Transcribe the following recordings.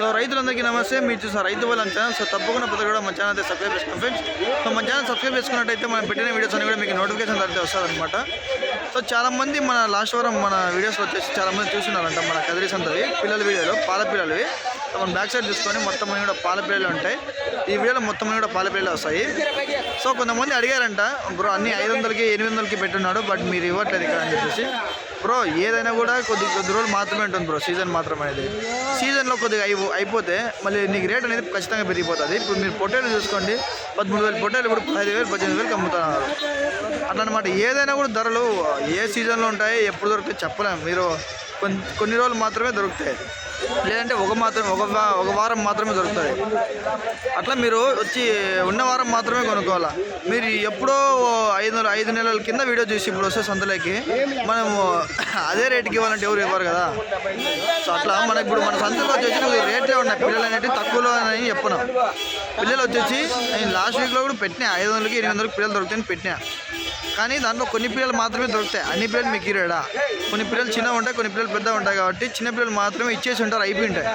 So రైతులందరికీ నమస్తే. మీరు చూసారు రైతు వాళ్ళ ఛానల్. సో తప్పకుండా ప్రతి కూడా మన ఛానల్ అయితే సబ్స్క్రైబ్ చేసుకోండి ఫ్రెండ్స్. సో మన ఛానల్ సబ్స్క్రైబ్ చేసుకున్నట్టయితే మనం పెట్టిన వీడియోస్ అన్ని కూడా మీకు నోటిఫికేషన్ అయితే వస్తుందన్నమాట. సో చాలామంది మన లాస్ట్ వారం మన వీడియోస్లో వచ్చేసి చాలామంది చూస్తున్నారంట మన కదిరీస్ అంతవి పిల్లల వీడియోలో పాల పిల్లలవి. మనం బ్యాక్ సైడ్ చూసుకొని మొత్తం అన్ని కూడా పాల పిల్లలు ఉంటాయి. ఈ వీడియోలో మొత్తం అన్ని కూడా పాల పిల్లలు వస్తాయి. సో కొంతమంది అడిగారంట బ్రో అన్ని ఐదు వందలకి ఎనిమిది వందలకి పెట్టున్నాడు బట్ మీరు ఇవ్వట్లేదు ఇక్కడ అని చెప్పేసి. బ్రో ఏదైనా కూడా కొద్ది కొద్ది రోజులు మాత్రమే ఉంటుంది బ్రో సీజన్ మాత్రమే అనేది. సీజన్లో కొద్దిగా అయిపో అయిపోతే మళ్ళీ నీకు రేట్ అనేది ఖచ్చితంగా పెరిగిపోతుంది. ఇప్పుడు మీరు పొట్టేలు చూసుకోండి పదమూడు వేలు పొట్టేలు ఇప్పుడు పదిహేను వేలు పద్దెనిమిది వేలకు అమ్ముతున్నారు. అట్లా అనమాట ఏదైనా కూడా ధరలు ఏ సీజన్లో ఉంటాయి ఎప్పుడు దొరుకుతాయి చెప్పలేము మీరు కొన్ని కొన్ని రోజులు మాత్రమే దొరుకుతాయి. లేదంటే ఒక మాత్రం ఒక ఒక వారం మాత్రమే దొరుకుతుంది అట్లా మీరు వచ్చి ఉన్న వారం మాత్రమే కొనుక్కోవాలా? మీరు ఎప్పుడో ఐదు ఐదు నెలల కింద వీడియో చూసి ఇప్పుడు వస్తే సంతలోకి మనము అదే రేటుకి ఇవ్వాలంటే ఎవరు ఇవ్వరు కదా? సో అట్లా మన ఇప్పుడు మన సంతలో వచ్చేసి రేట్లే ఉన్నాయి. పిల్లలు అనేవి తక్కువలో అని చెప్పను. పిల్లలు వచ్చేసి నేను లాస్ట్ వీక్లో కూడా పెట్టినా. ఐదు వందలకి ఎనిమిది వందలకి పిల్లలు దొరుకుతాయని పెట్టినా. కానీ దాంట్లో కొన్ని పిల్లలు మాత్రమే దొరుకుతాయి. అన్ని పిల్లలు మీకు ఇరాడా కొన్ని పిల్లలు చిన్నగా ఉంటాయి కొన్ని పిల్లలు పెద్దగా ఉంటాయి కాబట్టి చిన్న పిల్లలు మాత్రమే ఇచ్చేసి ఉంటారు అయిపోయి ఉంటాయి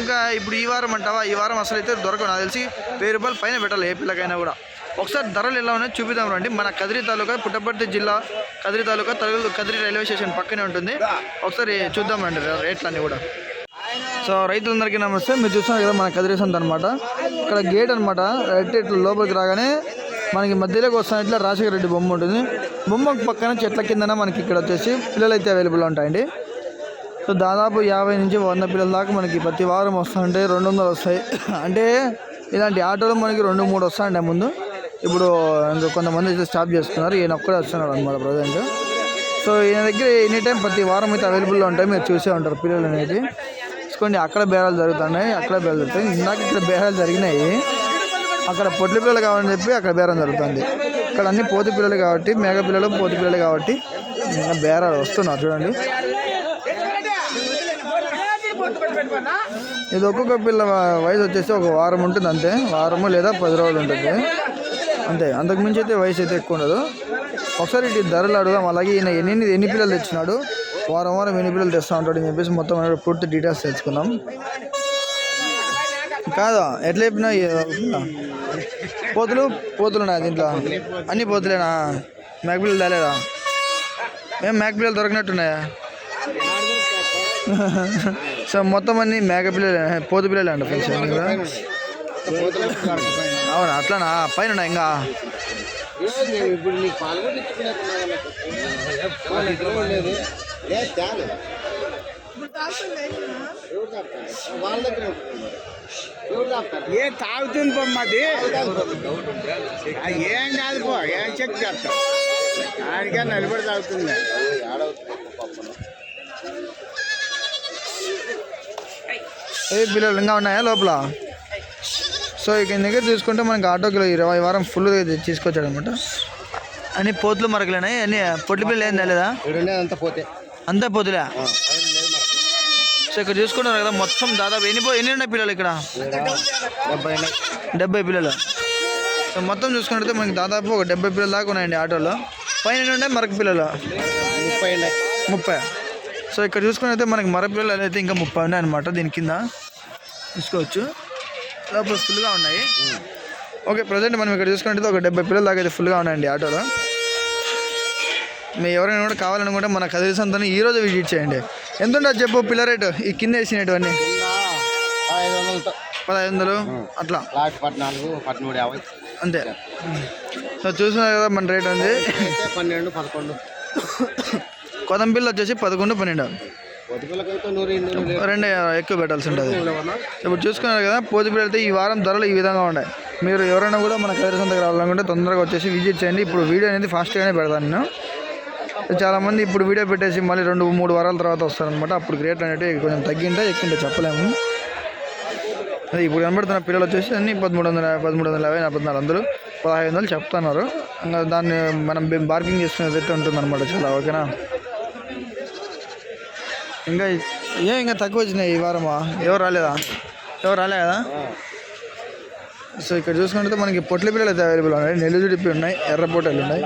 ఇంకా ఇప్పుడు ఈ వారం అంటావా? ఈ వారం అసలు అయితే దొరకవు. నాకు తెలిసి వెయ్యి రూపాయలు పైన పెట్టాలి ఏ పిల్లకైనా కూడా. ఒకసారి ధరలు ఎలా ఉన్నాయో చూపిద్దాం రండి. మన కదిరి తాలూకా పుట్టపర్తి జిల్లా కదిరి తాలూకా తల కదిరి రైల్వే స్టేషన్ పక్కనే ఉంటుంది. ఒకసారి చూద్దాం రండి రేట్లన్నీ కూడా. సో రైతులందరికీ నమస్తే. మీరు చూస్తున్నారు కదా మన కదిరేసంత అనమాట ఇక్కడ గేట్ అనమాట రైట్ ఇట్లా లోపలికి రాగానే మనకి మధ్యలోకి వస్తాను ఇట్లా రాజశేఖర రెడ్డి బొమ్మ ఉంటుంది. బొమ్మ పక్కన చెట్ల కిందన మనకి ఇక్కడ వచ్చేసి పిల్లలు అయితే అవైలబుల్ ఉంటాయండి. సో దాదాపు యాభై నుంచి వంద పిల్లల దాకా మనకి ప్రతి వారం వస్తుంటే రెండు వందలు వస్తాయి. అంటే ఇలాంటి ఆటోలు మనకి రెండు మూడు వస్తాయండి ముందు. ఇప్పుడు ఇంకా కొంతమంది అయితే స్టాప్ చేస్తున్నారు ఈయన ఒక్కడే వస్తున్నాడు అనమాట ప్రజెంట్. సో ఈయన దగ్గర ఎనీ టైం ప్రతి వారం అయితే అవైలబుల్లో ఉంటాయి. మీరు చూసే ఉంటారు పిల్లలు అనేది. చూసుకోండి అక్కడ బేరాలు జరుగుతున్నాయి అక్కడ బేరాలు జరుగుతాయి. ఇందాక ఇక్కడ బేరాలు జరిగినాయి. అక్కడ పొట్లి పిల్లలు కావాలని చెప్పి అక్కడ బేరం జరుగుతుంది. ఇక్కడ అన్ని పోతి పిల్లలు కాబట్టి మేక పిల్లలు పోతి పిల్లలు కాబట్టి బేరాలు వస్తున్నారు చూడండి. ఇది ఒక్కొక్క పిల్ల వయసు వచ్చేసి ఒక వారం ఉంటుంది అంతే. వారము లేదా పది రోజులు ఉంటుంది. అంతే. అంతకుమించి అయితే వయసు అయితే ఎక్కువ ఉండదు. ఒకసారి ఇటు ధరలు అడుగుదాం. అలాగే ఈయన ఎన్ని ఎన్ని పిల్లలు తెచ్చినాడు? వారం వారం ఎన్ని పిల్లలు తెస్తా ఉంటాడు అని చెప్పేసి మొత్తం పూర్తి డీటెయిల్స్ తెచ్చుకుందాం. కాదు? ఎట్లా చెప్పినా పోతులు? పోతులు ఉన్నాయి దీంట్లో? అన్ని పోతులేనా? మేకపిల్లలు తేలేదా? ఏం మేకపిల్లలు దొరికినట్టున్నాయా? సో మొత్తం అన్ని మేక పిల్లలు పోతు పిల్లలు అండి ఫ్రెండ్స్ అవునా అట్లానా? పైన ఇంకా? ఇప్పుడు వాళ్ళ దగ్గర ఎవరు తాపుతారు ఏ తాగుతుంది పొమ్మది ఏం కాదు పో ఏం చెక్ చేస్తా. ఆడికే నిలబడి తాగుతుంది. ఏ పిల్లలు ఇంకా ఉన్నాయా లోపల? సో ఇక దగ్గర చూసుకుంటే మనకి ఆటో కిలో ఇరవై వారం ఫుల్ తీసుకొచ్చాడు అనమాట అన్ని పోతులు మరకలేనాయి అన్ని పొట్లి పిల్లలు ఏం తెలియదా అంతా పోతే. అంతా పోతులే? సో ఇక్కడ చూసుకుంటారు కదా మొత్తం దాదాపు ఎన్ని ఎన్ని ఉన్నాయి పిల్లలు ఇక్కడ? డెబ్బై డెబ్బై పిల్లలు. సో మొత్తం చూసుకుంటే మనకి దాదాపు ఒక డెబ్బై పిల్లలు దాకా ఉన్నాయండి ఆటోలో. పైన ఉన్నాయి? మరక పిల్లలు. ముప్పై ముప్పై. సో ఇక్కడ చూసుకున్నైతే మనకి మర పిల్లలు అయితే ఇంకా ముప్పై ఉన్నాయి అనమాట దీని కింద. చూసుకోవచ్చు. లోపల ఫుల్గా ఉన్నాయి. ఓకే ప్రజెంట్ మనం ఇక్కడ చూసుకున్నట్టు ఒక డెబ్బై పిల్లలు దాకా అయితే ఫుల్గా ఉన్నాయండి ఆటోలో. మీ ఎవరైనా కూడా కావాలనుకుంటే మన కదిరి సంతని ఈ రోజు విజిట్ చేయండి. ఎంత ఉంటుంది చెప్పు పిల్ల రేటు? ఈ కింద వందలతో పదహైదు వందలు. అట్లా. పద్నాలుగు పదమూడు యాభై. అంతే. సో చూస్తున్నారు కదా మన రేట్ ఉంది. పన్నెండు పదకొండు. కొత్త పిల్ల వచ్చేసి పదకొండు పన్నెండు. రెండు ఎక్కువ పెట్టాల్సి ఉంటుంది. ఇప్పుడు చూసుకున్నారు కదా పోతి అయితే ఈ వారం ధరలు ఈ విధంగా ఉన్నాయి. మీరు ఎవరైనా కూడా మన కదిరి సంతకు రావాలనుకుంటే తొందరగా వచ్చేసి విజిట్ చేయండి. ఇప్పుడు వీడియో అనేది ఫాస్ట్గానే పెడతాను నేను. చాలామంది ఇప్పుడు వీడియో పెట్టేసి మళ్ళీ రెండు మూడు వారాల తర్వాత వస్తారనమాట అప్పుడు గ్రేట్ అనేది కొంచెం తగ్గింటే ఎక్కుంటే చెప్పలేము. అదే ఇప్పుడు కనబడుతున్న పిల్లలు వచ్చేసి అన్ని పదమూడు వందల పదమూడు వందల యాభై పద్నాలుగు వందలు పదహైదు వందలు చెప్తున్నారు. ఇంకా దాన్ని మనం బార్గింగ్ చేసుకునేదైతే ఉంటుందన్నమాట ఉంటుంది చాలా ఓకేనా? ఇంకా ఏం ఇంకా తక్కువ వచ్చినాయి ఈ వారమా? ఎవరు రాలేదా? ఎవరు రాలే కదా? సో ఇక్కడ చూసుకుంటే మనకి పొట్ల పిల్లలు అయితే అవైలబుల్ ఉన్నాయి. నెల్లూరు ఉన్నాయి ఎర్ర పొట్టలు ఉన్నాయి.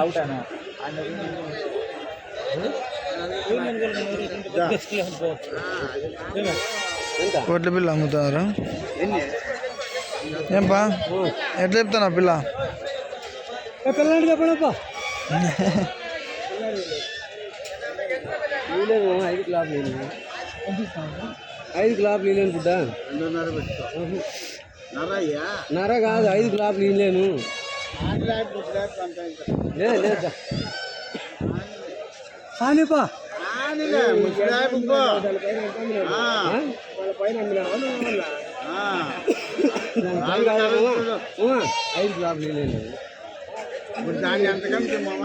కోట్ల పిల్ల అమ్ముతున్నారు ఏంపా ఎట్లా చెప్తాను ఆ పిల్ల పిల్లలు చెప్పడప్పా నీలేమో ఐదు క్లాబ్ నేను ఐదు క్లాబ్ నీలేను బిడ్డ రెండున్నర పెట్టుకో నరయ్యా నర కాదు ఐదు క్లాబ్ నీలేను ఆంగ్లాడ్ ముస్లాడ్ అంత ఇంత లేదు లేదు కానిపా ఆనిలే ముస్లాడ్ ఇంకో ఆ, వాళ్ళ పైన అమ్మినా ఆ. ఐదు క్లాబ్ నీలేను ఇప్పుడు దాన్ని ఎంతకంటే మామ?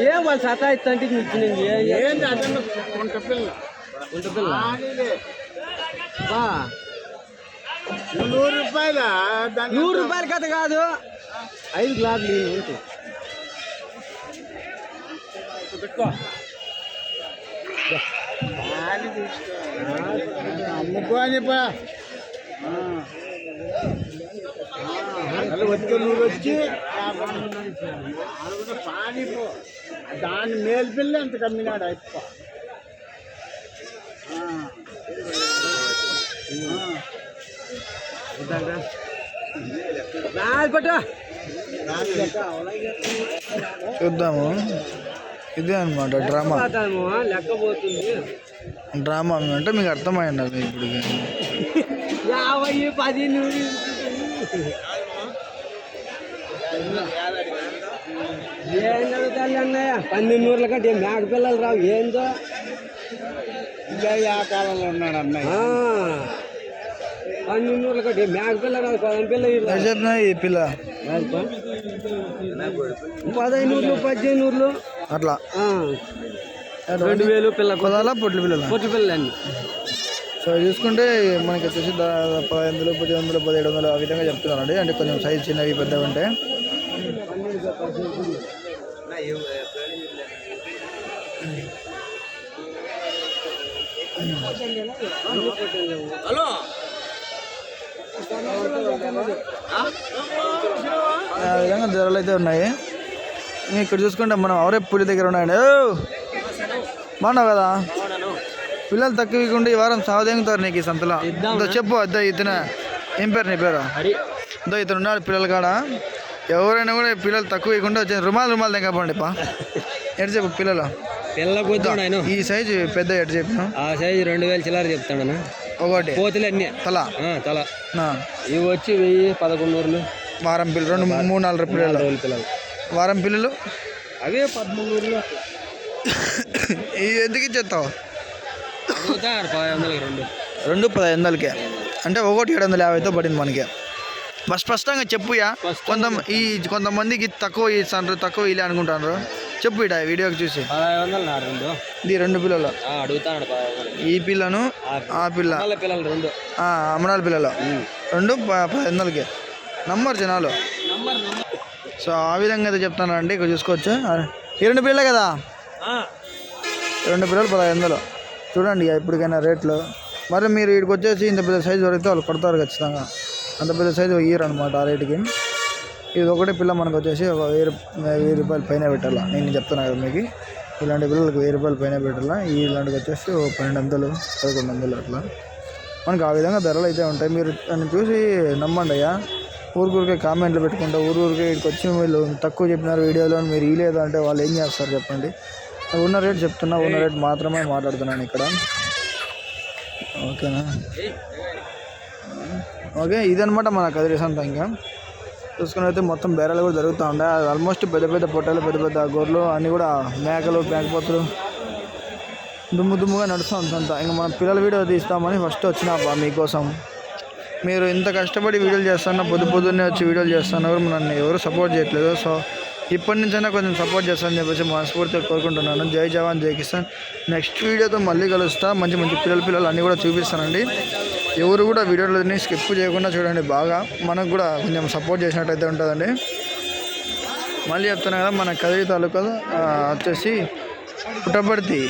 ఏ వాళ్ళు సతా ఇస్తంటే ఇచ్చినండి ఏంటి కొంట పిల్ల. ఉంటుంది ఆనిలే బా. నూరు రూపాయల? నూరు రూపాయల కథ కాదు. ఐదు గ్లాసులు నీళ్ళు ఉంటాయి పెట్టుకో. ఆని తీసుకో అమ్ముకో అని పా అలా వచ్చే నూరు వచ్చి. ఆడ పాని పో దాని మేలు పిల్ల ఎంత కమ్మినాడు అయిపో చూద్దాము. ఇదే అనమాట డ్రామా. డ్రామా అంటే మీకు అర్థమైంది అది ఇప్పుడు? యాభై పది నూరు. ఏం చదువుతాను అన్నయ్య? పన్నెండు నూరుల కంటే మేక పిల్లలు రావు? ఏందో? ఆ కాలంలో ఉన్నాడు అన్నయ్య. ఆ, పన్నెండు నూరుల కంటే మేక పిల్ల రావు? పదం పిల్ల చెప్పినా ఈ పిల్ల. పదహైదు నూర్లు పద్దెనిమిది నూర్లు. అట్లా. రెండు వేలు పిల్ల పదాలా పొట్ల పిల్లల? పొట్టి పిల్లలు సో చూసుకుంటే మనకి వచ్చేసి పదహైదు వందలు పది వందలు పదిహేడు వందలు ఆ విధంగా చెప్తున్నారండి అంటే కొంచెం సైజ్ చిన్నవి పెద్దవి ఉంటాయి హలో. ఆ విధంగా ధరలు అయితే ఉన్నాయి. ఇక్కడ చూసుకుంటే మనం అవరే పులి దగ్గర ఉన్నాయండి! బాగున్నావు కదా? పిల్లలు తక్కువ ఇవ్వకుండా ఈ వారం సావదేంగుతారు నీకు ఈ సంతలో. చెప్పు అద్దా ఇతను. ఏం పేరు నీ పేరు? ఇందో ఇతను ఉన్నాడు పిల్లలు కాడ? ఎవరైనా కూడా పిల్లలు తక్కువ ఇవ్వకుండా వచ్చి రుమాలు రుమాలు తెగపండి పా. ఎటు చెప్పు పిల్లలు? ఈ సైజు పెద్ద ఎటు చెప్పిన ఆ సైజు రెండు వేలు చిల్లర చెప్తాడు ఒకటి. పోతులు అన్నీ. తల. తల. ఇవి వచ్చి వెయ్యి పదకొండు వారం పిల్లలు రెండు మూడు నాలుగు పిల్లలు పిల్లలు. వారం పిల్లలు? అవే పదమూడు ఇవి ఎందుకు ఇచ్చేస్తావు? పది రెండు. రెండు పదహైదు వందలకే? అంటే ఒకటి ఏడు వందల యాభైతో పడింది మనకి. ఫస్ట్ స్పష్టంగా చెప్పుయా కొంత ఈ కొంతమందికి తక్కువ ఇస్తాను తక్కువ ఇలా అనుకుంటారు చెప్పు ఇట వీడియోకి చూసి. ఇది రెండు పిల్లలు. ఈ పిల్లను ఆ పిల్ల. పిల్లల పిల్లలు రెండు. ఆ, అమ్మనాల పిల్లలు. రెండు ప- పదహైదు వందలకి. నంబర్ జనాలు. సో ఆ విధంగా అయితే చెప్తానండి ఇక్కడ చూసుకోవచ్చు. ఈ రెండు పిల్లలే కదా? రెండు పిల్లలు పదహైదు వందలు. చూడండి ఇప్పటికైనా రేట్లు. మరి మీరు ఇక్కడికి వచ్చేసి ఇంత పెద్ద సైజు వరకు వాళ్ళు కొడతారు ఖచ్చితంగా. అంత పెద్ద సైజు ఇయ్యరు అనమాట ఆ రేటుకి. ఇది ఒకటే పిల్ల మనకు వచ్చేసి ఒక వెయ్యి వెయ్యి రూపాయల పైన పెట్టాలా? నేను చెప్తున్నా కదా మీకు. ఇలాంటి పిల్లలకు వెయ్యి రూపాయల పైన పెట్టాలా? ఈ ఇలాంటివి వచ్చేసి ఓ పన్నెండు వందలు పదకొండు వందలు అట్లా. మనకు ఆ విధంగా ధరలు అయితే ఉంటాయి. మీరు దాన్ని చూసి నమ్మండి అయ్యా. ఊరికే కామెంట్లు పెట్టుకుంటా ఊరికే ఇక్కడికి వచ్చి వీళ్ళు తక్కువ చెప్పినారు వీడియోలో మీరు ఇలేదు అంటే వాళ్ళు ఏం చేస్తారు చెప్పండి. ఉన్న రేట్ చెప్తున్నా ఉన్న రేట్ మాత్రమే మాట్లాడుతున్నాను ఇక్కడ. ఓకేనా? ఓకే ఇదనమాట మన కదిరేసంత ఇంకా. చూసుకుని అయితే మొత్తం బేరాలు కూడా జరుగుతూ ఉంటాయి ఆల్మోస్ట్ పెద్ద పెద్ద పొట్టలు పెద్ద పెద్ద గొర్రెలు అన్నీ కూడా మేకలు మేకపోతులు. దుమ్ము దుమ్ముగా నడుస్తూ సంత ఇంకా మనం పిల్లల వీడియో తీస్తామని ఫస్ట్ వచ్చిన మీకోసం. మీరు ఇంత కష్టపడి వీడియోలు చేస్తున్నా పొద్దు పొద్దున్నే వచ్చి వీడియోలు చేస్తున్నారు నన్ను ఎవరు సపోర్ట్ చేయట్లేదు. సో ఇప్పటి నుంచైనా కొంచెం సపోర్ట్ చేస్తానని చెప్పేసి మనస్ఫూర్తిగా కోరుకుంటున్నాను. జై జవాన్ జై కిసాన్. నెక్స్ట్ వీడియోతో మళ్ళీ కలుస్తా. మంచి మంచి పిల్లల పిల్లలు అన్నీ కూడా చూపిస్తానండి. ఎవరు కూడా వీడియోలని స్కిప్ చేయకుండా చూడండి బాగా. మనకు కూడా కొంచెం సపోర్ట్ చేసినట్టయితే ఉంటుందండి. మళ్ళీ చెప్తాను కదా మన కదిరి తాలూకా వచ్చేసి పుట్టపర్తి.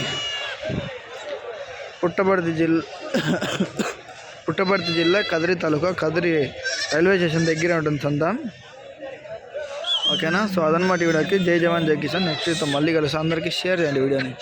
పుట్టపర్తి జిల్లా పుట్టపర్తి జిల్లా కదిరి తాలూకా కదిరి రైల్వే స్టేషన్ దగ్గరే ఉంటుంది సొంత. ఓకేనా? సో అదనమాట వీడియోకి. జై జవాన్ జై కిసాన్. నెక్స్ట్ మళ్ళీ కలుస్తాను అందరికీ షేర్ చేయండి వీడియోని.